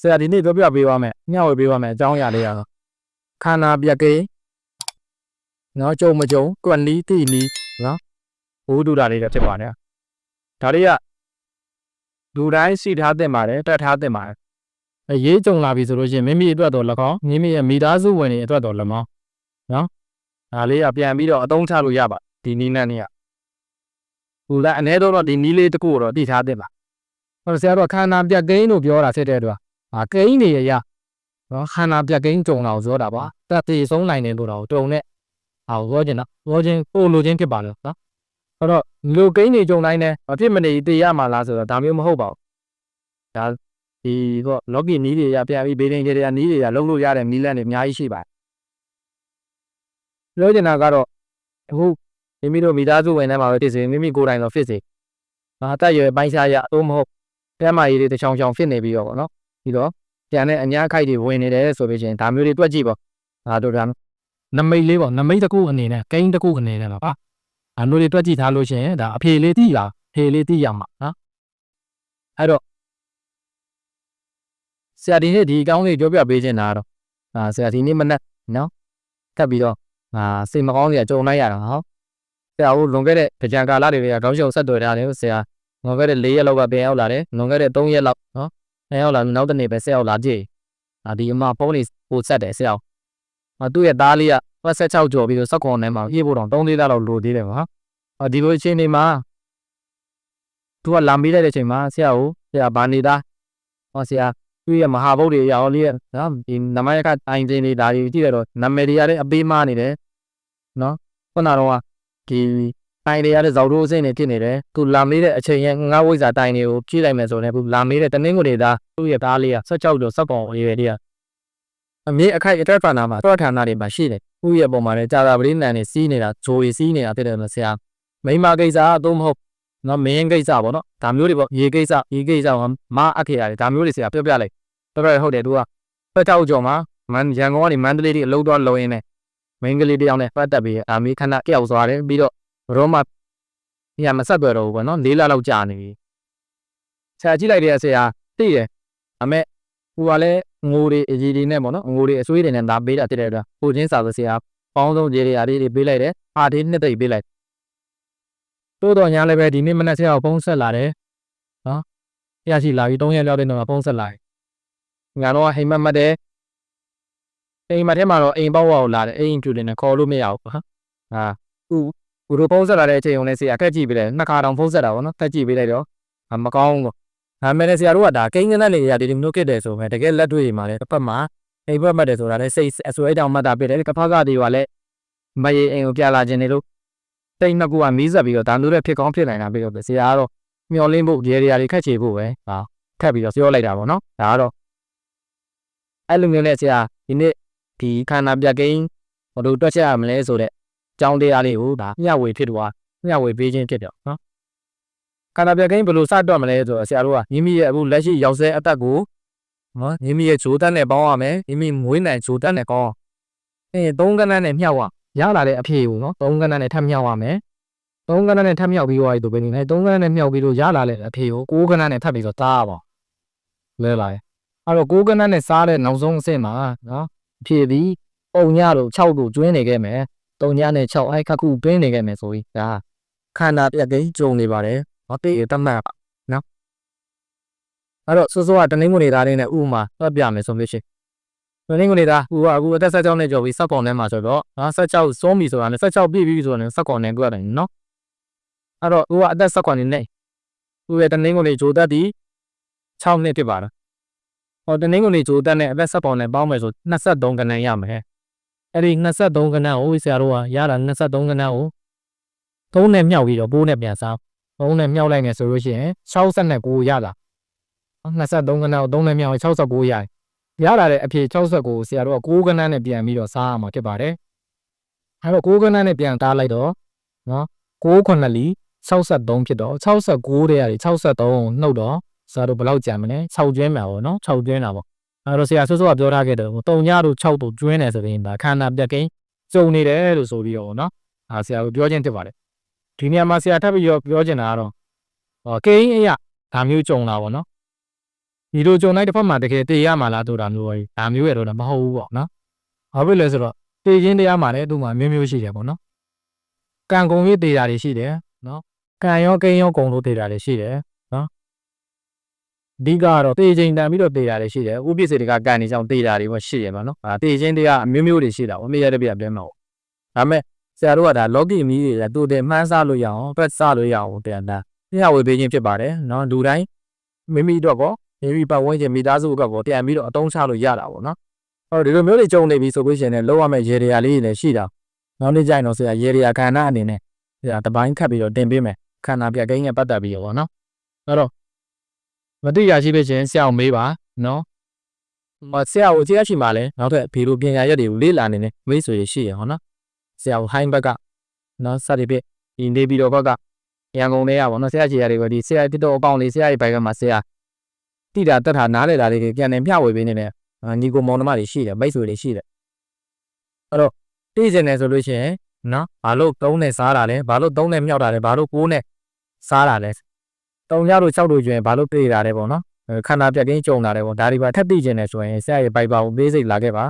ဆရာဒီနေ့ပြောပြပေးပါမယ်ညဝေပေးပါမယ်အကြောင်းအရာလေးရတော့ခန္ဓာပြက်ကိန်းနော်ကြုံမကြုံကွက်နီးတိနီးနော်ဘိုးတူတာလေးတွေဖြစ်ပါတယ်ဒါလေးကလူတိုင်းစီထားတင်ပါတယ်တက်ထားတင်ပါတယ်အရေးကြုံလာပြီဆိုလို့ရှိရင်မိမိအတွက်တော့၎င်းမိမိရဲ့မိသားစုဝင်တွေအတွက်တော့၎င်းနော်ဒါလေးကပြန်ပြီးတော့အသုံးချလို့ရပါဒီနီးနဲ့နေရဟိုလည်းအ ਨੇ တော့ဒီနီးလေးတစ်ခုကိုတော့တည်ထားတင်ပါဟိုဆရာတို့ခန္ဓာပြက်ကိန်းလို့ပြောတာဖြစ်တဲ့အတွက် အာကိန်းနေရရနော်ခန္ဓာပြက်ကိန်းကြုံတာကိုပြောတာပါတက်တေဆုံးနိုင်တယ်လို့တော့တုံနဲ့အာပြောချင်တော့ပြောချင်ပို့လိုချင်းဖြစ်ပါလို့နော်အဲ့တော့လူကိန်းနေကြုံတိုင်းနဲ့အဖြစ်မနေတေးရမှာလားဆိုတော့ဒါမျိုးမဟုတ်ပါဘူးဒါဒီတော့လော်ကီနီးတွေရပြန်ပြီးဘေးဒင်းတွေရနီးတွေရလုံးလို့ရတဲ့နီးလန်းတွေအများကြီးရှိပါတယ်ပြောချင်တာကတော့အခုမိမိတို့မိသားစုဝင်ထဲမှာပဲဖြစ်စေမိမိကိုယ်တိုင်တော့ဖြစ်စေငါတက်ရွယ်ပိုင်းခြားရအတော့မဟုတ်တဲမာကြီးတွေတချောင်ချောင်ဖြစ်နေပြီးတော့ဗောနော် ပြီးတော့ပြန်တဲ့အညာခိုက်တွေဝင်နေတယ်ဆိုပြီးချင်းဒါမျိုးတွေတွက်ကြည့်ပေါ့ဒါတို့ဒါနမိတ်လေးပေါ့နမိတ်တစ်ခုအနေနဲ့ကိန်းတစ်ခုအနေနဲ့တော့ဟာအမျိုးတွေတွက်ကြည့်ထားလို့ရှိရင်ဒါအဖေလေးတိလာဖေလေးတိရမှာနော်အဲ့တော့ဆရာဒီနေ့ဒီအကောင်းလေးပြောပြပေးခြင်းတာကတော့အာဆရာဒီနေ့မနေ့နော်ထပ်ပြီးတော့အာစိတ်မကောင်းစရာကြုံလိုက်ရတာဟောဆရာတို့လွန်ခဲ့တဲ့ကြံကာလတွေကတောင်းရှုံဆက်တွေ့ထားတယ်ဆရာလွန်ခဲ့တဲ့၄ရက်လောက်ကပြန်ရောက်လာတယ်လွန်ခဲ့တဲ့၃ရက်လောက်နော်။ အဲရောက်လာနောက်တနေ့ပဲဆက်ရောက်လာကြည့်။အာဒီအမဖုန်းလေးပို့ဆက်တယ်ဆက်ရောက်။မသူ့ရဲ့သားလေးကဖက်ဆက်6ကျော်ပြီးတော့စက်ခွန်ထဲမှာပြေးဖို့တော့3လေးသားလောက်လိုသေးတယ်ကွာ။အာဒီလိုအချိန်နေမှာသူကလာမေးလိုက်တဲ့အချိန်မှာဆရာကိုဆရာဘာနေသားဟောဆရာသူ့ရဲ့မဟာဗုဒ္ဓရေရောလေးနော်ဒီနမယကတိုင်တင်နေတာကြီးကြည့်ရတော့နာမည်တွေရတဲ့အပေးမနေတယ်နော်ခုနတော့ဒီ တိုင်တွေရတဲ့ဇောက်တို့အစိမ့်နေဖြစ်နေတယ်သူလာမေးတဲ့အချိန်ရဲ့ငါးဝိဇ္ဇာတိုင်တွေကိုဖြည့်လိုက်မယ်ဆိုရင်ဘူးလာမေးတဲ့တနင်္ဂနွေသားသူ့ရဲ့သားလေးကဆက်ကြောက်တော့စက်ကောင်လေးပဲတည်းကအမေအခိုက်အတက်ဖာနာမှာသောဌာနတွေမှာရှိတယ်သူ့ရဲ့ပုံမှာလည်းကြာတာပရိနန်နေစီးနေတာဂျိုရီစီးနေတာဖြစ်တယ်လို့ဆရာမိမကိစ္စအတော့မဟုတ်နော်မင်းကိစ္စပေါ့နော်ဒါမျိုးတွေပေါ့ရေကိစ္စရေကိစ္စကမအခေရတယ်ဒါမျိုးတွေဆရာပြောပြလိုက်ပြောပြဟုတ်တယ်သူကဖက်ချောက်ကြော်မှာမန်ရန်ကုန်ကနေမန္တလေးတိအလုံးတော်လုံရင်းနဲ့မင်းကလေးတယောက်နဲ့ပတ်သက်ပြီးအာမီခဏကြောက်သွားတယ်ပြီးတော့ ရောမညမဆက်သွယ်တော့ဘူးပေါ့နော်၄လလောက်ကြာနေပြီဆရာကြည့်လိုက်တဲ့ဆရာသိတယ်အမေဟိုကလည်းငိုတွေအကြီးတွေနဲ့ပေါ့နော်ငိုတွေအဆွေးတွေနဲ့ဒါပေးတာတဲ့အတွက်ဟိုချင်းစာဆိုဆရာပေါင်းဆုံးကြေးတွေအရေးတွေပေးလိုက်တယ်အာဒီနှစ်သိပ်ပေးလိုက်တိုးတော်ညာလည်းပဲဒီနေ့မနေ့ဆရာကိုဖုန်းဆက်လာတယ်နော်ဆရာရှိလာပြီး၃ရက်လောက်တဲ့တော့ဖုန်းဆက်လာတယ်ငါတော့ဟိမ်မက်မတ်တယ်အိမ်မက်ထဲမှာတော့အိမ်ပေါက်ဝါကိုလာတယ်အိမ်ကျူတယ်နဲ့ခေါ်လို့မရဘူးဟာဟာဥ ကိုတို့ဖုန်းဆက်လာတဲ့အချိန်ုံနဲ့ဆရာကက်ကြည့်ပေးတယ်နှစ်ခါတောင်ဖုန်းဆက်တာပေါ့နော်ကက်ကြည့်ပေးလိုက်တော့မကောင်းဘူးဒါပေမဲ့ဆရာတို့ကဒါကိန်းကနက်နေရဒီလိုမျိုးဖြစ်တယ်ဆိုမဲ့တကယ်လက်တွေ့မှာလည်းတစ်ဖက်မှာအိမ်ဘက်မှတ်တယ်ဆိုတာလည်းစိတ်အစွဲတောင်မှတ်တာဖြစ်တယ်ကဖကတွေကလည်းမရေအိမ်ကိုပြလာခြင်းနေလို့တိတ်နှစ်ခုကမီးဆက်ပြီးတော့ဒါမျိုးတွေဖြစ်ကောင်းဖြစ်နိုင်တာပြီးတော့ဆရာကတော့မျောလင်းဖို့ရေတွေရာတွေခက်ချေဖို့ပဲဟာခက်ပြီးတော့ပြောလိုက်တာပေါ့နော်ဒါကတော့အဲ့လိုမျိုးနဲ့ဆရာဒီနေ့ဒီခန္ဓာပြကိန်းဘယ်လိုတွက်ချက်ရမလဲဆိုတော့ ကြောင်းတရားလေးကိုဒါမျှဝေဖြစ်သွားမျှဝေပေးခြင်းဖြစ်တယ်နော်ခန္ဓာပြကိန်းဘယ်လိုစတွက်မလဲဆိုတော့ဆရာတို့ကမိမိရဲ့အခုလက်ရှိရောက်ဆဲအသက်ကိုနော်မိမိရဲ့ဂျိုးတက်နဲ့ပေါင်းရမယ်မိမိမွေးနိုင်ဂျိုးတက်နဲ့ကောင်းအဲသုံးကနန်းနဲ့မြှောက်ရရလာတဲ့အဖြေကိုနော်သုံးကနန်းနဲ့ထပ်မြှောက်ရမယ်သုံးကနန်းနဲ့ထပ်မြှောက်ပြီးသွားပြီဆိုပြီးနေသုံးကနန်းနဲ့မြှောက်ပြီးလို့ရလာတဲ့အဖြေကိုကိုးကနန်းနဲ့ထပ်ပြီးတော့သားပါလဲလာရဲ့အဲ့တော့ကိုးကနန်းနဲ့စားတဲ့နောက်ဆုံးအဆင့်မှာနော်အဖြေပြီးပုံညတို့6တို့ကျွင်းနေခဲ့မယ် 3ညနဲ့6အဲ့ခက်ခုတွင်းနေခဲ့မယ်ဆိုပြီးဒါခန္ဓာပြက်ကိန်းကြုံနေပါတယ်ဟောတိတတ်မှတ်နော်အဲ့တော့စိုးစိုးကတနင်္ဂနွေသားလေးနဲ့ဥပမာတွက်ပြမယ်ဆိုလို့ရှိရင်တနင်္ဂနွေသားဟိုကအခုအသက်16နှစ်ကျော်ပြီးစက်ကောင်ထဲမှာဆိုတော့ဟာ16စုံးပြီဆိုတာနဲ့16ပြည့်ပြီဆိုတော့စက်ကောင်နဲ့တွေ့ရတယ်နော်အဲ့တော့ဟိုကအသက်16နှစ်နဲ့ဟိုရဲ့တနင်္ဂနွေဂျိုတက်ဒီ6နှစ်ဖြစ်ပါလားဟောတနင်္ဂနွေဂျိုတက်နဲ့အသက်စက်ကောင်နဲ့ပေါင်းမယ်ဆို23ကဏ္ဍရမယ် အဲ့ဒီ23ကဏ္ဍကိုဆရာတို့ကရတာ23ကဏ္ဍကို3နဲ့မြောက်ပြီးတော့ပိုးနဲ့ပြန်စား3နဲ့မြောက်လိုက်မယ်ဆိုလို့ရှိရင်69ရတာ23ကဏ္ဍကို3နဲ့မြောက်ရင်69ရတယ်ရလာတဲ့အဖြေ69ကိုဆရာတို့က6ကဏ္ဍနဲ့ပြန်ပြီးတော့စားရမှာဖြစ်ပါတယ်အဲ့တော့6ကဏ္ဍနဲ့ပြန်သားလိုက်တော့နော်6ခုနှစ်လီ63ဖြစ်တော့69တဲ့ရတယ်63နှုတ်တော့ဆရာတို့ဘယ်လောက်ကြံမလဲ6ကျွင်းမှာပေါ့နော်6ကျွင်းတာပေါ့ အဲ့တော့ဆရာဆွဆွကပြောထားခဲ့တယ်တုံညတို့6တို့ကျွင်းတယ်ဆိုရင်ဒါခန္ဓာပြက်ကိန်းစုံနေတယ်လို့ဆိုပြီးတော့နော်အာဆရာကပြောချင်းဖြစ်ပါတယ်ဒီနေရာမှာဆရာထပ်ပြီးတော့ပြောချင်တာကတော့ဟောကိန်းအရာဒါမျိုးကြုံလာပေါ့နော်ဒီလိုကြုံလိုက်တစ်ဖက်မှာတကယ်တေးရမှာလားဆိုတာမျိုးပဲဒါမျိုးရတော့မဟုတ်ဘူးပေါ့နော်ဘာဖြစ်လဲဆိုတော့တေးချင်းတရားမှာလည်းသူ့မှာမျိုးမျိုးရှိတယ်ပေါ့နော်ကံကုန်ရေးတေးတာတွေရှိတယ်နော်ကံရောကိန်းရောကုန်လို့တေးတာတွေရှိတယ်နော် အဓိကကတော့တေးချင်းတန်ပြီးတော့တေးတာတွေရှိတယ်ဥပ္ပစ္စေတကကံနေကြောင်တေးတာတွေပေါ့ရှိရပါနော်အာတေးချင်းတရားအမျိုးမျိုးတွေရှိတာပေါ့အမေရတဲ့ပြပြဲမှာပေါ့ဒါပေမဲ့ဆရာတို့ကဒါ login မီးတွေတူတယ်မှန်းဆလို့ရအောင်တွက်ဆလို့ရအောင်တရားတာပြဝေပေးခြင်းဖြစ်ပါတယ်နော်လူတိုင်းမိမိတော့ကောမိမိပတ်ဝန်းကျင်မိသားစုကကောပြန်ပြီးတော့အတုံးချလို့ရတာပေါ့နော်ဟောဒီလိုမျိုးတွေကြုံနေပြီဆိုလို့ရှိရင်လည်းလောက်ရမယ့်ရေတွေရာလေးတွေလည်းရှိတာနောက်နေ့ကျရင်တော့ဆရာရေတွေရာခန္ဓာအနေနဲ့ဆရာတပိုင်းခတ်ပြီးတော့တင်ပေးမယ်ခန္ဓာပြကိန်းနဲ့ပတ်သက်ပြီးတော့ပေါ့နော်အဲ့တော့ မတိရရှိဖြစ်ခြင်းဆရာကိုမေးပါနော်မဆရာကိုကြည့်ရရှိမှလည်းနောက်ထပ်ဖေလိုပညာရက်တွေကိုလေ့လာနေနေမေးဆိုရရှိရဟောနော်ဆရာကိုဟိုင်းဘက်ကနော်စသည်ဖြင့်ဒီနေပြီးတော့ဘက်ကရန်ကုန်ထဲရပါတော့ဆရာကြီးရတယ်ဒီဆရာတစ်တော့အကောင့်လေးဆရာရဲ့ဘိုက်ကမှာဆရာတိတာတက်တာနားလေတာလေးတွေပြန်နေမျှဝေပေးနေတယ်ညီကိုမောင်နှမတွေရှိတယ်မိတ်ဆွေတွေရှိတယ်အဲ့တော့တိကျင်တယ်ဆိုလို့ရှိရင်နော်ဘာလို့သုံးနဲ့စားတာလဲဘာလို့သုံးနဲ့မြောက်တာလဲဘာလို့ကိုးနဲ့စားတာလဲ တုံကြတို့၆တို့ကျွင်ဘာလို့ပြေးတာလဲပေါ့နော်ခန္ဓာပြက်ကင်းကြုံတာလဲပေါ့ဒါတွေပါထပ်သိကျင်တယ်ဆိုရင်ဆရာရဲ့ဘိုက်ပါကိုသေးစိတ်လာခဲ့ပါ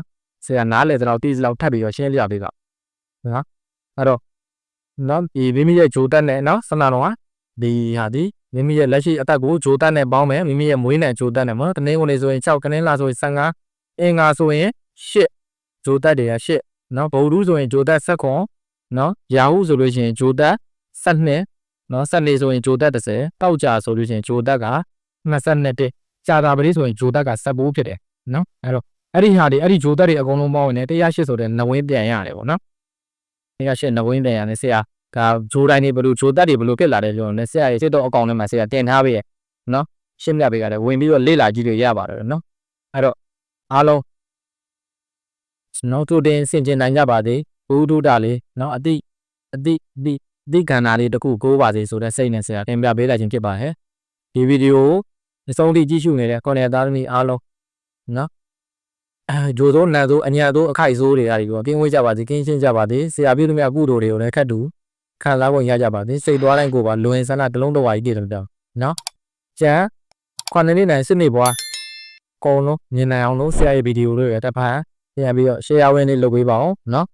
ဆရာနားလေတော့တိစလောက်ထပ်ပြီးတော့ရှင်းပြပေးပါနော်အဲ့တော့နော်ဒီမိမိရဲ့ဂျိုတက်နဲ့နော်စနာတော်ဟာဒီဟာဒီမိမိရဲ့လက်ရှိအသက်ကိုဂျိုတက်နဲ့ပေါင်းမယ်မိမိရဲ့မွေးနဲ့ဂျိုတက်နဲ့ပေါ့တနင်္ဂနွေဆိုရင်6ကနင်းလာဆိုရင်15အင်္ဂါဆိုရင်8ဂျိုတက်တွေက8နော်ဗုဒ္ဓဆိုရင်ဂျိုတက်7ခွန်နော်ရာဟုဆိုလို့ရှိရင်ဂျိုတက်7 နော်7ဆိုရင်ဂျိုတက်30တောက်ကြဆိုလို့ရှိရင်ဂျိုတက်က22တက်ကြာတာပတိဆိုရင်ဂျိုတက်က19ဖြစ်တယ်နော်အဲ့တော့အဲ့ဒီဟာတွေအဲ့ဒီဂျိုတက်တွေအကုန်လုံးပေါင်းရင်108ဆိုတဲ့နဝင်းပြန်ရတယ်ပေါ့နော်108နဝင်းပြန်ရတယ်ဆရာဒါဂျိုတိုင်းတွေဘယ်လိုဂျိုတက်တွေဘယ်လိုဖြစ်လာတယ်ပြောရင်ဆရာရဲ့စစ်တော့အကောင်ထဲမှာဆရာတင်ထားပေးရနော်ရှင်းပြပေးရတယ်ဝင်ပြီးတော့လေ့လာကြည့်လို့ရပါတယ်နော်အဲ့တော့အားလုံးနော်တို့တင်ဆင်ကျင်နိုင်ကြပါသေးဘုဒ္ဓတာလေးနော်အတိအတိအတိ အတိကန္နာလေးတစ်ခုကိုးပါစေဆိုတဲ့စိတ်နဲ့ဆရာတင်ပြပေးလိုက်ခြင်းဖြစ်ပါဟဲ့ဒီဗီဒီယိုကိုအဆုံးထိကြည့်ရှုနေတဲ့ကွန်ရက်သားသမီးအားလုံးနော်အဲဂျိုသောနတ်သောအညာသောအခိုက်ဆိုးတွေကဒီကကင်းဝေးကြပါစေကင်းရှင်းကြပါစေဆရာပြုသမျှကုသိုလ်တွေကိုလည်းခတ်တူခံစားဖို့ရကြပါစေစိတ်သွားတိုင်းကိုပါလွင်ဆန္ဒတစ်လုံးတစ်ဝါကြီးတည်တယ်တော့နော်ကျန်ခွန်နေနိုင်စစ်နေပွားအကုန်လုံးမြင်နိုင်အောင်လို့ဆရာရဲ့ဗီဒီယိုလေးရတဲ့ဖန်ပြန်ပြီးတော့ share ဝင်လေးလုပ်ပေးပါအောင်နော်